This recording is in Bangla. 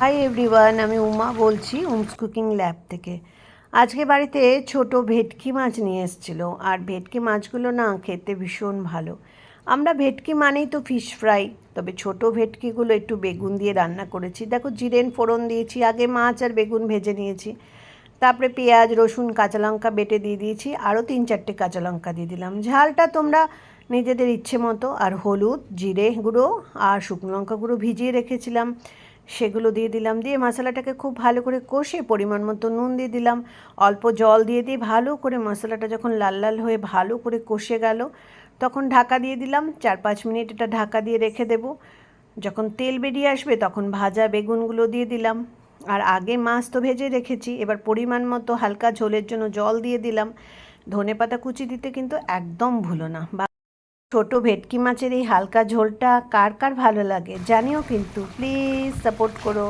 হাই এভরিওয়ান আমি উমা বলছি উমস কুকিং ল্যাব থেকে। আজকে বাড়িতে ছোট ভেটকি মাছ নিয়ে এসেছিল, আর ভেটকি মাছগুলো না খেতে ভীষণ ভালো। আমরা ভেটকি মানেই তো ফিশ ফ্রাই তবে ছোট ভেটকিগুলো একটু বেগুন দিয়ে রান্না করেছি। দেখো জিরেন ফোড়ন দিয়েছি, আগে মাছ আর বেগুন ভেজে নিয়েছি। তারপরে পেঁয়াজ, রসুন, কাঁচা লঙ্কা বেটে দিয়ে দিয়েছি, আরও তিন চারটে কাঁচা লঙ্কা দিয়ে দিলাম। ঝালটা তোমরা নিজেদের ইচ্ছে মতো, আর হলুদ, জিরে গুঁড়ো আর শুকনো লঙ্কা গুঁড়ো ভিজিয়ে রেখেছিলাম। সেগুলো দিয়ে দিলাম, দিয়ে মশলাটাকে খুব ভালো করে কষে পরিমাণ মতো নুন দিয়ে দিলাম। অল্প জল দিয়ে দিয়ে ভালো করে মশলাটা যখন লাল লাল হয়ে ভালো করে কষে গেল, তখন ঢাকা দিয়ে দিলাম। চার পাঁচ মিনিট এটা ঢাকা দিয়ে রেখে দেবো। যখন তেল বেরিয়ে আসবে তখন ভাজা বেগুনগুলো দিয়ে দিলাম। আর আগে মাছ তো ভেজে রেখেছি, এবার পরিমাণ মতো হালকা ঝোলের জন্য জল দিয়ে দিলাম। ধনে পাতা কুচি দিতে কিন্তু একদম ভুলো না। ছোট ভেটকি মাছের এই হালকা ঝোলটা কার কার ভালো লাগে জানিও কিন্তু প্লিজ সাপোর্ট করো।